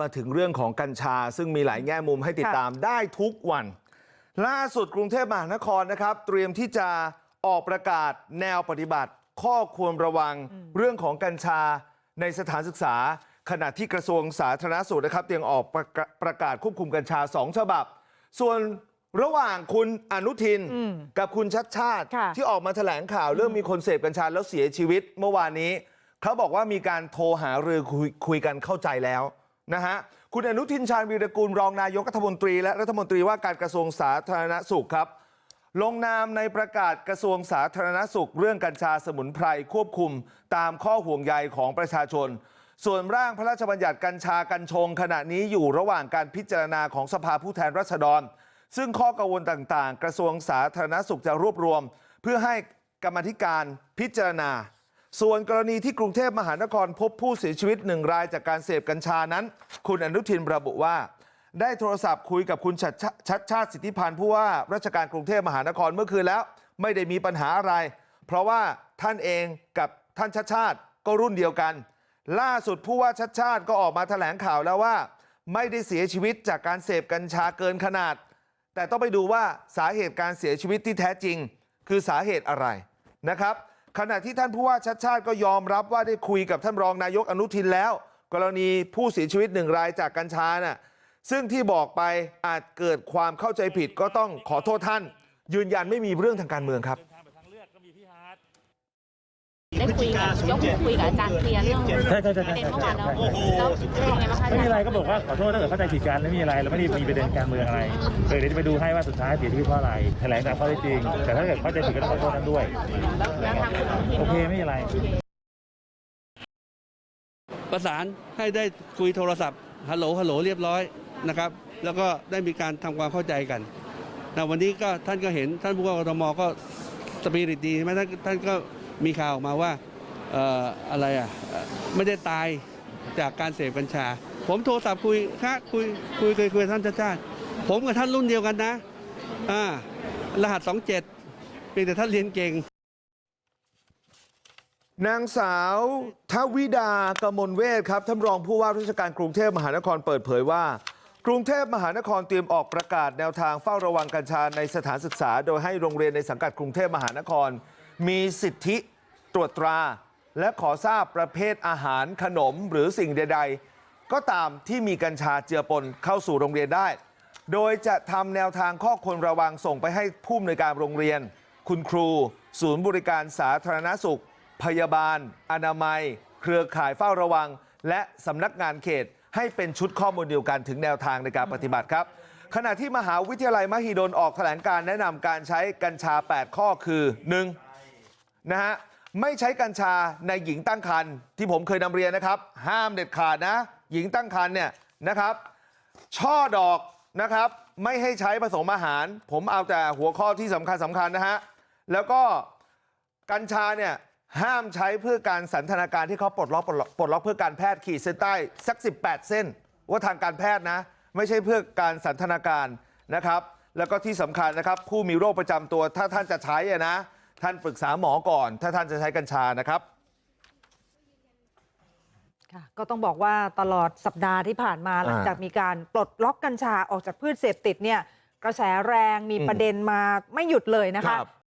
มาถึงเรื่องของกัญชาซึ่งมีหลายแง่มุมให้ติดตามได้ทุกวันล่าสุดกรุงเทพมหานครนะครับ เตรียมที่จะออกประกาศแนวปฏิบัติ ข้อควรระวังเรื่องของกัญชาในสถานศึกษา ขณะที่กระทรวงสาธารณสุขนะครับเตรียมออกประกาประกาศควบคุมกัญชาสองฉบับ ส่วนระหว่างคุณอนุทินอืมกับคุณชัดชาติค่ะที่ออกมาแถลงข่าวเรื่องมีคนเสพกัญชาแล้วเสียชีวิตเมื่อวานนี้ เขาบอกว่ามีการโทรหารือคุยคุยกันเข้าใจแล้ว นะฮะคุณอนุทินชาญวีรกูลรองนายกรัฐมนตรีและรัฐมนตรีว่าการกระทรวงสาธารณสุขครับลงนามในประกาศกระทรวงสาธารณสุข เรื่องกัญชาสมุนไพรควบคุมตามข้อห่วงใยของประชาชน ส่วนร่างพระราชบัญญัติกัญชากัญชง ขณะนี้อยู่ระหว่างการพิจารณาของสภาผู้แทนราษฎร ซึ่งข้อกังวลต่างๆ กระทรวงสาธารณสุขจะรวบรวม เพื่อให้กรรมธิการพิจารณา ส่วนกรณีที่กรุงเทพมหานครพบผู้เสียชีวิตหนึ่งรายจากการเสพกัญชานั้น คุณอนุทินระบุว่า ได้โทรศัพท์คุยกับคุณชัดชาชัดชาติสิทธิพันธ์ผู้ว่าราชการกรุงเทพมหานครเมื่อคืนแล้ว ไม่ได้มีปัญหาอะไร เพราะว่าท่านเองกับท่านชัดชาติก็รุ่นเดียวกัน ล่าสุดผู้ว่าชัดชาติก็ออกมาแถลงข่าวแล้วว่า ไม่ได้เสียชีวิตจากการเสพกัญชาเกินขนาด แต่ต้องไปดูว่าสาเหตุการเสียชีวิตที่แท้จริง คือสาเหตุอะไรนะครับ ขณะที่ท่านผู้ว่าชัดชาติก็ยอมรับว่าได้คุยกับท่านรองนายกอนุทินแล้วกรณีผู้เสียชีวิตหนึ่งรายจากกัญชาน่ะซึ่งที่บอกไปอาจเกิดความเข้าใจผิดก็ต้องขอโทษท่านยืนยันไม่มีเรื่องทางการเมืองครับ ได้คุยกับยกหูคุยกับอาจารย์เคลียร์เรื่องใช่ใช่ใช่ประใช่เด็นเมื่อวานแล้วแล้วเป็นยังไงบ้างคะไม่มีอะไรก็บอกว่าขอโทษถ้าเกิดเข้าใจผิดกันไม่มีอะไรเราไม่ได้มีประเด็นการเมืองอะไรเดี๋ยวจะไปดูให้ว่าสุดท้ายเสียชีวิตเพราะอะไรแถลงตามข้อเท็จจริง แต่ถ้าเกิดเข้าใจผิดก็ต้องขอโทษท่านด้วย แล้วแล้วทางคุณอนุทินโอเคไม่มีอะไร ประสานให้ได้คุยโทรศัพท์ฮัลโหลฮัลโหลเรียบร้อยนะครับ แล้วก็ได้มีการทำความเข้าใจกันนะวันนี้ก็ท่านก็เห็นท่านผู้ว่ากทมก็สปิริตดีใช่ไหมท่านท่านก็ มีข่าวออกมาว่าอะไรอะไม่ได้ตายจากการเสพกัญชา ผมโทรศัพท์คุยค่ะคุยคุยคุยคุยท่านชาติชาติ ผมกับท่านรุ่นเดียวกันนะอ่ารหัสสองเจ็ดเพียงแต่ท่านเรียนเก่งนางสาวทวิดากมลเวทครับท่านรองผู้ว่าราชการกรุงเทพมหานครเปิดเผยว่า กรุงเทพมหานครเตรียมออกประกาศแนวทางเฝ้าระวังกัญชาในสถานศึกษา โดยให้โรงเรียนในสังกัดกรุงเทพมหานคร มีสิทธิตรวจตราและขอทราบประเภทอาหารขนมหรือสิ่งใดๆก็ตามที่มีกัญชาเจือปนเข้าสู่โรงเรียนได้ โดยจะทำแนวทางข้อควรระวังส่งไปให้ผู้อำนวยการโรงเรียน คุณครู ศูนย์บริการสาธารณสุข พยาบาล อนามัย เครือข่ายเฝ้าระวัง และสำนักงานเขตให้เป็นชุดข้อมูลเดียวกันถึงแนวทางในการปฏิบัติครับ ขณะที่มหาวิทยาลัยมหิดลออกแถลงการแนะนำการใช้กัญชา 8 ข้อคือ 1. นะฮะไม่ใช้กัญชาในหญิงตั้งครรภ์ที่ผมเคยนำเรียนนะครับห้ามเด็ดขาดนะหญิงตั้งครรภ์เนี่ยนะครับช่อดอกนะครับไม่ให้ใช้ผสมอาหาร ผมเอาแต่หัวข้อที่สำคัญสำคัญนะฮะแล้วก็กัญชาเนี่ยห้ามใช้เพื่อการสันทนาการที่เขาปลดล็อกปลดล็อกเพื่อการแพทย์ขีดเส้นใต้สัก 18 เส้น ว่าทางการแพทย์นะ ไม่ใช่เพื่อการสันทนาการนะครับ แล้วก็ที่สำคัญนะครับ ผู้มีโรคประจำตัวถ้าท่านจะใช้นะ ท่านปรึกษาหมอก่อนถ้าท่านจะใช้กัญชานะครับค่ะก็ต้องบอกว่าตลอดสัปดาห์ที่ผ่านมาหลังจากมีการปลดล็อกกัญชาออกจากพืชเสพติดเนี่ยกระแสแรงมีอืมประเด็นมาไม่หยุดเลยนะคคะรับ